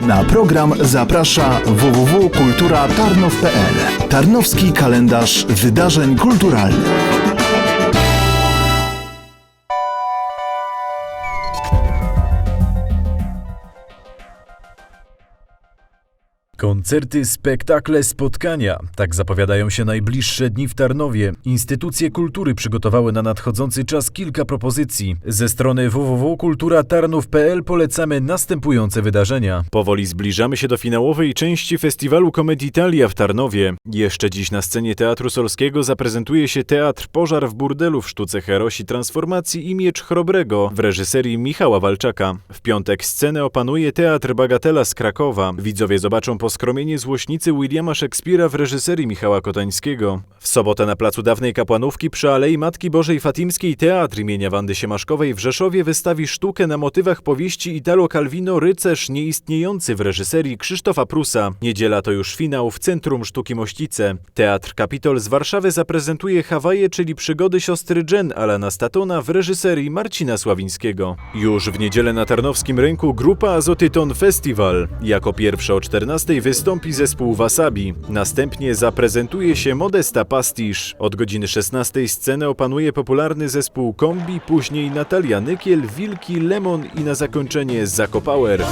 Na program zaprasza www.kulturatarnow.pl Tarnowski kalendarz wydarzeń kulturalnych. Koncerty, spektakle, spotkania. Tak zapowiadają się najbliższe dni w Tarnowie. Instytucje kultury przygotowały na nadchodzący czas kilka propozycji. Ze strony www.kulturatarnów.pl polecamy następujące wydarzenia. Powoli zbliżamy się do finałowej części festiwalu Komedii Italia w Tarnowie. Jeszcze dziś na scenie Teatru Solskiego zaprezentuje się Teatr Pożar w Burdelu w sztuce Herosi Transformacji i Miecz Chrobrego w reżyserii Michała Walczaka. W piątek scenę opanuje Teatr Bagatela z Krakowa. Widzowie zobaczą poskromienie złośnicy Williama Szekspira w reżyserii Michała Kotańskiego. W sobotę na placu Dawnej Kapłanówki przy Alei Matki Bożej Fatimskiej Teatr imienia Wandy Siemaszkowej w Rzeszowie wystawi sztukę na motywach powieści Italo Calvino Rycerz nieistniejący w reżyserii Krzysztofa Prusa. Niedziela to już finał w Centrum Sztuki Mościce. Teatr Kapitol z Warszawy zaprezentuje Hawaje, czyli przygody siostry Jen Alana Statona w reżyserii Marcina Sławińskiego. Już w niedzielę na Tarnowskim Rynku grupa Azotyton Festival. Jako pierwsza o 14 wystąpi zespół Wasabi. Następnie zaprezentuje się Modesta Pastisz. Od godziny 16 scenę opanuje popularny zespół Kombi, później Natalia Nykiel, Wilki, Lemon i na zakończenie Zakopower.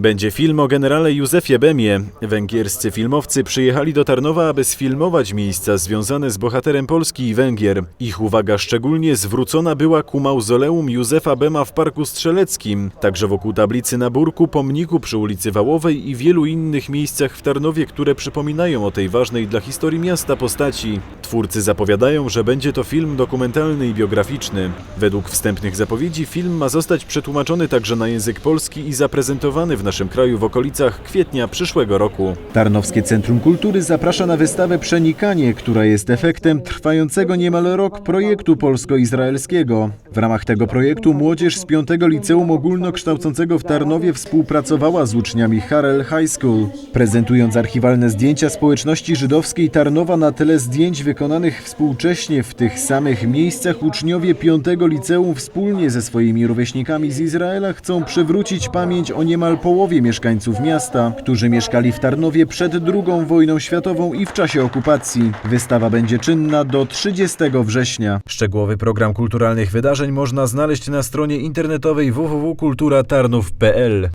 Będzie film o generale Józefie Bemie. Węgierscy filmowcy przyjechali do Tarnowa, aby sfilmować miejsca związane z bohaterem Polski i Węgier. Ich uwaga szczególnie zwrócona była ku mauzoleum Józefa Bema w Parku Strzeleckim, także wokół tablicy na Burku, pomniku przy ulicy Wałowej i wielu innych miejscach w Tarnowie, które przypominają o tej ważnej dla historii miasta postaci. Twórcy zapowiadają, że będzie to film dokumentalny i biograficzny. Według wstępnych zapowiedzi film ma zostać przetłumaczony także na język polski i zaprezentowany w naszym kraju w okolicach kwietnia przyszłego roku. Tarnowskie Centrum Kultury zaprasza na wystawę Przenikanie, która jest efektem trwającego niemal rok projektu polsko-izraelskiego. W ramach tego projektu młodzież z 5 Liceum Ogólnokształcącego w Tarnowie współpracowała z uczniami Harel High School. Prezentując archiwalne zdjęcia społeczności żydowskiej Tarnowa na tle zdjęć wykonanych współcześnie w tych samych miejscach uczniowie 5 Liceum wspólnie ze swoimi rówieśnikami z Izraela chcą przywrócić pamięć o niemal połowie mieszkańców miasta, którzy mieszkali w Tarnowie przed II wojną światową i w czasie okupacji. Wystawa będzie czynna do 30 września. Szczegółowy program kulturalnych wydarzeń można znaleźć na stronie internetowej www.kulturatarnów.pl.